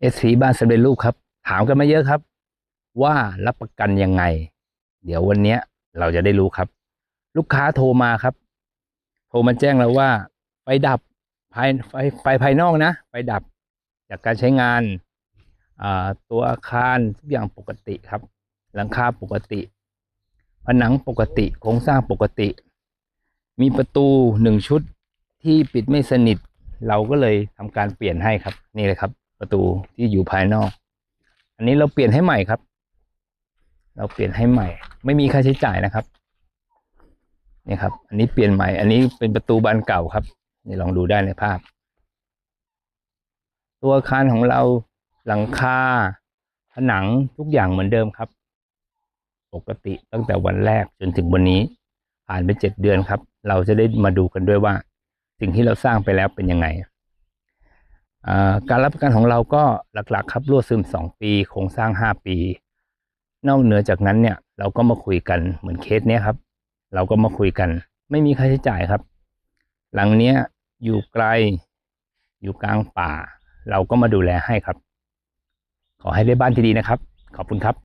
เอสีบ้านสำเร็จรูปครับ ถามกันมาเยอะครับ ว่ารับประกันยังไง เดี๋ยววันนี้เราจะได้รู้ครับ ลูกค้าโทรมาครับ โทรมาแจ้งเราว่า ไฟดับภายไฟไฟภายนอกนะไฟดับ จากการใช้งานตัวอาคารทุกอย่างปกติครับ หลังคาปกติ ผนังปกติโครงสร้างปกติ มีประตูหนึ่งชุดที่ปิดไม่สนิท เราก็เลยทำการเปลี่ยนให้ครับนี่เลยครับ ประตูที่อยู่ภายนอก อันนี้เราเปลี่ยนให้ใหม่ครับ เราเปลี่ยนให้ใหม่ ไม่มีค่าใช้จ่ายนะครับนี่ครับ อันนี้เปลี่ยนใหม่ อันนี้เป็นประตูบานเก่าครับ นี่ลองดูได้ในภาพ ตัวอาคารของเราหลังคาผนังทุกอย่างเหมือนเดิมครับ ปกติตั้งแต่วันแรกจนถึงวันนี้ ผ่านไปเจ็ดเดือนครับ เราจะได้มาดูกันด้วยว่า สิ่งที่เราสร้างไปแล้วเป็นยังไง การรับประกันของเราก็หลักๆ ครับรั่วซึมสองปีโครงสร้างห้าปี นอกเหนือจากนั้นเนี่ยเราก็มาคุยกันเหมือนเคสเนี้ยครับ เราก็มาคุยกัน ไม่มีค่าใช้จ่ายครับ หลังเนี้ยอยู่ไกล อยู่กลางป่า เราก็มาดูแลให้ครับ ขอให้ได้บ้านที่ดีนะครับ ขอบคุณครับ